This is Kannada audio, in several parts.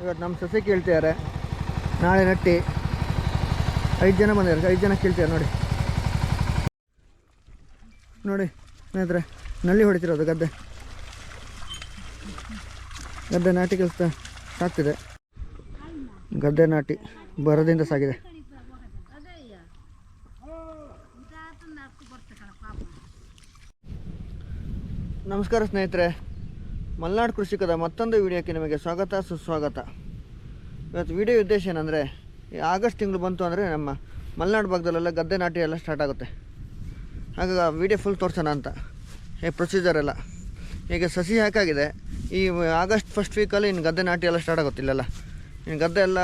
ಇವತ್ತು ನಮ್ಮ ಸಸಿ ಕೇಳ್ತಿದ್ದಾರೆ. ನಾಳೆ ನಟ್ಟಿ. ಐದು ಜನ ಬಂದಿದ್ದಾರೆ. ಐದು ಜನ ಕೇಳ್ತಿದ್ದಾರೆ ನೋಡಿ. ನೋಡಿ ಸ್ನೇಹಿತರೆ, ನಲ್ಲಿ ಹೊಡಿತಿರೋದು ಗದ್ದೆ. ಗದ್ದೆ ನಾಟಿ ಕೆಲಸ ಸಾಕ್ತಿದೆ. ಗದ್ದೆ ನಾಟಿ ಬರದಿಂದ ಸಾಗಿದೆ. ನಮಸ್ಕಾರ ಸ್ನೇಹಿತರೆ. ಮಲೆನಾಡು ಕೃಷಿಕದ ಮತ್ತೊಂದು ವಿಡಿಯೋಕ್ಕೆ ನಿಮಗೆ ಸ್ವಾಗತ, ಸುಸ್ವಾಗತ. ಇವತ್ತು ವಿಡಿಯೋ ಉದ್ದೇಶ ಏನಂದರೆ, ಈ ಆಗಸ್ಟ್ ತಿಂಗಳು ಬಂತು ಅಂದರೆ ನಮ್ಮ ಮಲೆನಾಡು ಭಾಗದಲ್ಲೆಲ್ಲ ಗದ್ದೆ ನಾಟಿ ಎಲ್ಲ ಸ್ಟಾರ್ಟ್ ಆಗುತ್ತೆ. ಹಾಗಾಗಿ ವಿಡಿಯೋ ಫುಲ್ ತೋರಿಸೋಣ ಅಂತ. ಈ ಪ್ರೊಸೀಜರ್ ಎಲ್ಲ. ಈಗ ಸಸಿ ಹಾಕಾಗಿದೆ. ಈ ಆಗಸ್ಟ್ ಫಸ್ಟ್ ವೀಕಲ್ಲಿ ಇನ್ನು ಗದ್ದೆ ನಾಟಿ ಎಲ್ಲ ಸ್ಟಾರ್ಟ್ ಆಗುತ್ತೆ ಇಲ್ಲೆಲ್ಲ. ಇನ್ನು ಗದ್ದೆ ಎಲ್ಲ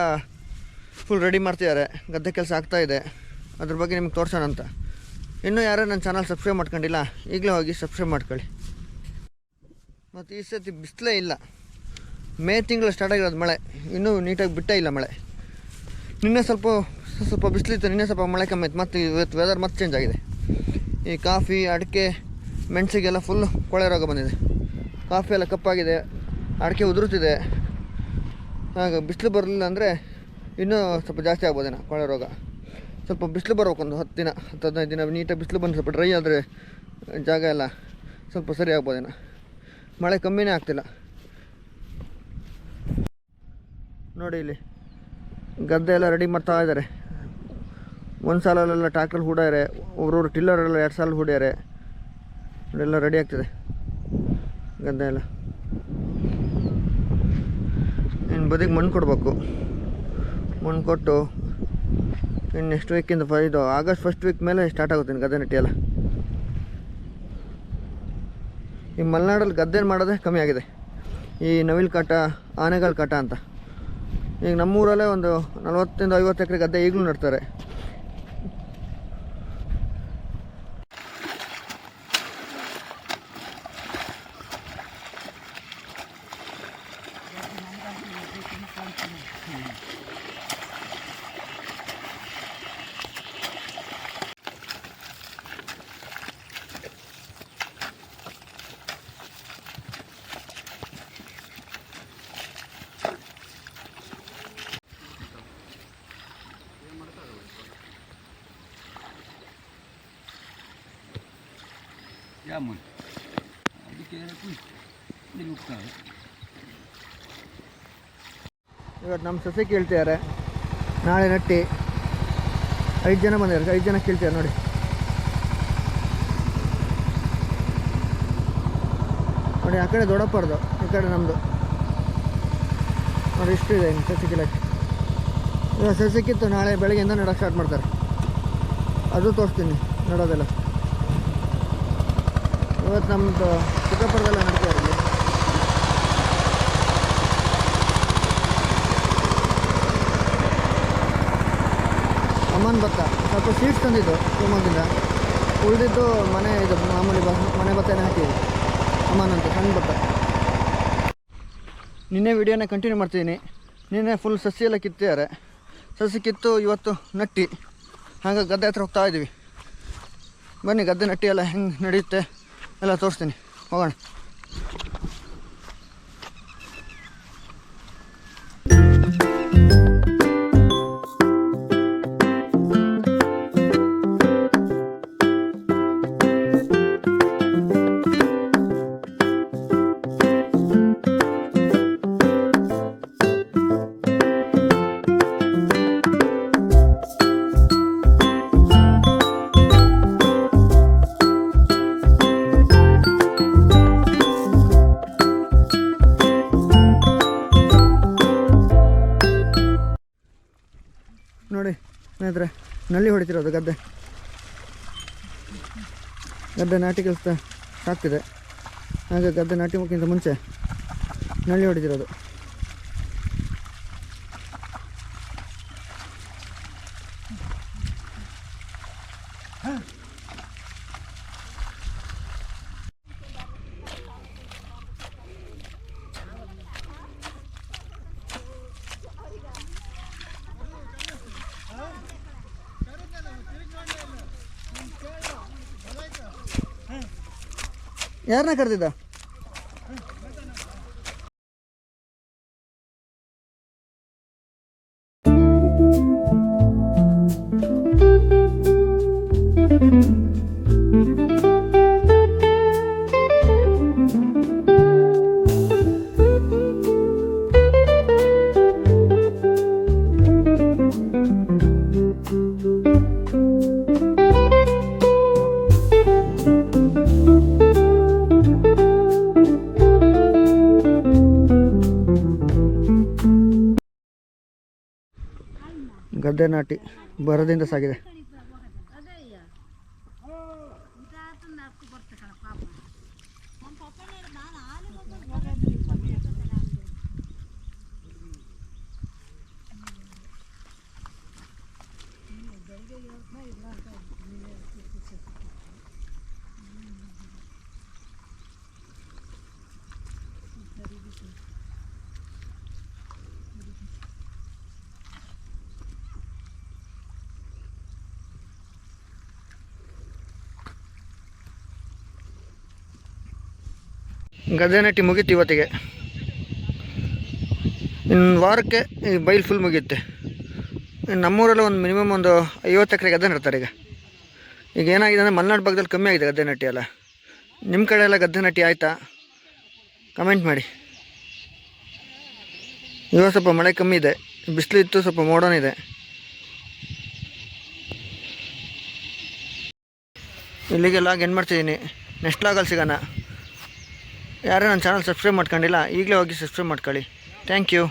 ಫುಲ್ ರೆಡಿ ಮಾಡ್ತಿದ್ದಾರೆ. ಗದ್ದೆ ಕೆಲಸ ಆಗ್ತಾಯಿದೆ ಅದ್ರ ಬಗ್ಗೆ ನಿಮ್ಗೆ ತೋರಿಸೋಣ ಅಂತ. ಇನ್ನೂ ಯಾರೋ ನನ್ನ ಚಾನಲ್ ಸಬ್ಸ್ಕ್ರೈಬ್ ಮಾಡ್ಕೊಂಡಿಲ್ಲ, ಈಗಲೇ ಹೋಗಿ ಸಬ್ಸ್ಕ್ರೈಬ್ ಮಾಡ್ಕೊಳ್ಳಿ. ಮತ್ತು ಈ ಸರ್ತಿ ಬಿಸಿಲೇ ಇಲ್ಲ. ಮೇ ತಿಂಗಳು ಸ್ಟಾರ್ಟ್ ಆಗಿರೋದು ಮಳೆ. ಇನ್ನೂ ನೀಟಾಗಿ ಬಿಟ್ಟೇ ಇಲ್ಲ ಮಳೆ. ನಿನ್ನೆ ಸ್ವಲ್ಪ ಸ್ವಲ್ಪ ಬಿಸಿಲಿತ್ತು, ನಿನ್ನೆ ಸ್ವಲ್ಪ ಮಳೆ ಕಮ್ಮಿ ಆಯ್ತು ಮತ್ತು ಇವತ್ತು ವೆದರ್ ಮತ್ತೆ ಚೇಂಜ್ ಆಗಿದೆ. ಈ ಕಾಫಿ, ಅಡಿಕೆ, ಮೆಣಸಿಗೆಲ್ಲ ಫುಲ್ ಕೊಳೆ ರೋಗ ಬಂದಿದೆ. ಕಾಫಿ ಎಲ್ಲ ಕಪ್ಪಾಗಿದೆ, ಅಡಿಕೆ ಉದುರುತ್ತಿದೆ. ಆಗ ಬಿಸಿಲು ಬರಲಿಲ್ಲ ಅಂದರೆ ಇನ್ನೂ ಸ್ವಲ್ಪ ಜಾಸ್ತಿ ಆಗ್ಬೋದೇನೋ ಕೊಳೆ ರೋಗ. ಸ್ವಲ್ಪ ಬಿಸಿಲು ಬರ್ಬೇಕು ಒಂದು ಹತ್ತು ದಿನ, ಹತ್ತು ಹದಿನೈದು ದಿನ. ನೀಟಾಗಿ ಬಿಸಿಲು ಬಂದು ಸ್ವಲ್ಪ ಡ್ರೈ ಆದರೆ ಜಾಗ ಎಲ್ಲ ಸ್ವಲ್ಪ ಸರಿ ಆಗ್ಬೋದೇನೋ ಮಳೆ ಕಮ್ಮಿನೇ ಆಗ್ತಿಲ್ಲ. ನೋಡಿ ಇಲ್ಲಿ, ಗದ್ದೆ ಎಲ್ಲ ರೆಡಿ ಮಾಡ್ತಾ ಇದ್ದಾರೆ. ಒಂದು ಸಾಲಲ್ಲೆಲ್ಲ ಟ್ಯಾಕ್ಟ್ರಲ್ಲಿ ಹೂಡ್ಯಾರೆ, ಒಬ್ರೊಬ್ರು ಟಿಲ್ಲರೆಲ್ಲ ಎರಡು ಸಾಲ ಹೂಡ್ಯಾರೆ. ಎಲ್ಲ ರೆಡಿ ಆಗ್ತಿದೆ ಗದ್ದೆ ಎಲ್ಲ. ಇನ್ನು ಬದಿಗೆ ಮಣ್ಣು ಕೊಡಬೇಕು. ಮಣ್ಣು ಕೊಟ್ಟು ಇನ್ನು ನೆಕ್ಸ್ಟ್ ವೀಕಿಂದ ಇದು ಆಗಸ್ಟ್ ಫಸ್ಟ್ ವೀಕ್ ಮೇಲೆ ಸ್ಟಾರ್ಟ್ ಆಗುತ್ತೆ ಗದ್ದೆ ನೆಟ್ಟಿ ಎಲ್ಲ. ಈ ಮಲೆನಾಡಲ್ಲಿ ಗದ್ದೆ ಮಾಡೋದೇ ಕಮ್ಮಿ ಆಗಿದೆ. ಈ ನವಿಲು ಕಾಟ ಆನೆಗಳ ಕಾಟ ಅಂತ. ಈಗ ನಮ್ಮೂರಲ್ಲೇ ಒಂದು ನಲ್ವತ್ತರಿಂದ ಐವತ್ತು ಎಕರೆ ಗದ್ದೆ ಈಗಲೂ ನಡ್ತಾರೆ. ಜಾಮೂನ್ ಅದಕ್ಕೆ ಇಲ್ಲಿ ಹೋಗ್ತಾರೆ ಇವತ್ತು ನಮ್ಮ ಸೊಸೆ ಕೇಳ್ತಿದ್ದಾರೆ. ನಾಳೆ ನಟ್ಟಿ. ಐದು ಜನ ಬಂದಿದ್ದಾರೆ. ಐದು ಜನ ಕೇಳ್ತಿದ್ದಾರೆ ನೋಡಿ. ನೋಡಿ, ಆ ಕಡೆ ದೊಡ್ಡಪ್ಪರ್ದು, ಈ ಕಡೆ ನಮ್ಮದು ನೋಡಿ, ಇಷ್ಟು ಇದೆ ಇನ್ನು ಸಸಿ ಕಿಲಕ್ಕೆ ಇವಾಗ ಸಸಿ ಕಿತ್ತು ನಾಳೆ ಬೆಳಗ್ಗೆಯಿಂದ ನೆಡೋಕೆ ಸ್ಟಾರ್ಟ್ ಮಾಡ್ತಾರೆ. ಅದು ತೋರಿಸ್ತೀನಿ, ನೋಡೋದೆಲ್ಲ. ಇವತ್ತು ನಮ್ಮದು ಚಿಕ್ಕಪ್ಪರದೆಲ್ಲ ನಡೀತಾ ಇರಲಿ ಅಮ್ಮನ ಭತ್ತ, ಸ್ವಲ್ಪ ಸೀಡ್ಸ್ ತಂದಿದ್ದು ಶಿವಮೊಗ್ಗದಿಂದ ಉಳಿದಿದ್ದು ಮನೆ ಇದು ಮಾಮೂಲಿ ಮನೆ ಭತ್ತನೇ ಹಾಕಿದ್ವಿ. ಅಮ್ಮನ ಅಂತ ಸಣ್ಣ ಭತ್ತ. ನಿನ್ನೆ ವಿಡಿಯೋನ ಕಂಟಿನ್ಯೂ ಮಾಡ್ತೀನಿ ನಿನ್ನೆ ಫುಲ್ ಸಸಿ ಎಲ್ಲ ಕಿತ್ತಿದ್ದಾರೆ. ಸಸಿ ಕಿತ್ತು ಇವತ್ತು ನಟ್ಟಿ. ಹಾಗೆ ಗದ್ದೆ ಹತ್ರ ಹೋಗ್ತಾ ಇದ್ದೀವಿ. ಬನ್ನಿ, ಗದ್ದೆ ನಟ್ಟಿ ಎಲ್ಲ ಹೆಂಗೆ ನಡೆಯುತ್ತೆ? ಎಲ್ಲ ತೋರಿಸ್ತೀನಿ. ಹೋಗೋಣ. ಸ್ನೇಹಿತರೆ, ನಲ್ಲಿ ಹೊಡಿತಿರೋದು ಗದ್ದೆ. ಗದ್ದೆ ನಾಟಿ ಕೆಲಸ ಸಾಕ್ತಿದೆ ಹಾಗೆ ಗದ್ದೆ ನಾಟಿ ಮುಕ್ಕಿಂತ ಮುಂಚೆ ನಲ್ಲಿ ಹೊಡಿತಿರೋದು. ಯಾರನ್ನ ಕರೆದಿದ್ದ ಗದ್ದೆ ನಾಟಿ ಬರದಿಂದ ಸಾಗಿದೆ. ಗದ್ದೆ ನೆಟ್ಟಿ ಮುಗೀತು ಇವತ್ತಿಗೆ. ಇನ್ನು ವಾರಕ್ಕೆ ಈ ಬೈಲ್ ಫುಲ್ ಮುಗಿಯುತ್ತೆ ನಮ್ಮೂರಲ್ಲೂ ಒಂದು ಮಿನಿಮಮ್ ಒಂದು ಐವತ್ತು ಎಕರೆ ಗದ್ದೆ ನಡ್ತಾರೆ ಈಗ. ಈಗ ಏನಾಗಿದೆ ಅಂದರೆ ಮಲೆನಾಡು ಭಾಗದಲ್ಲಿ ಕಮ್ಮಿ ಆಗಿದೆ ಗದ್ದೆ ನಟ್ಟಿ ಎಲ್ಲ. ನಿಮ್ಮ ಕಡೆ ಎಲ್ಲ ಗದ್ದೆ ನಟ್ಟಿ ಆಯಿತಾ? ಕಮೆಂಟ್ ಮಾಡಿ. ಇವಾಗ ಸ್ವಲ್ಪ ಮಳೆ ಕಮ್ಮಿ ಇದೆ. ಬಿಸಿಲು ಇತ್ತು, ಸ್ವಲ್ಪ ಮೋಡನಿದೆ ಇಲ್ಲಿಗೆ ಲಾಗ್ ಎಂಡ್ ಮಾಡ್ತಿದ್ದೀನಿ ನೆಕ್ಸ್ಟ್ ಲಾಗಲ್ಲಿ ಸಿಗೋಣ. ಯಾರು ನನ್ನ ಚಾನಲ್ ಸಬ್ಸ್ಕ್ರೈಬ್ ಮಾಡ್ಕೊಂಡಿಲ್ಲ ಈಗಲೇ ಹೋಗಿ ಸಬ್ಸ್ಕ್ರೈಬ್ ಮಾಡ್ಕೊಳ್ಳಿ. Thank you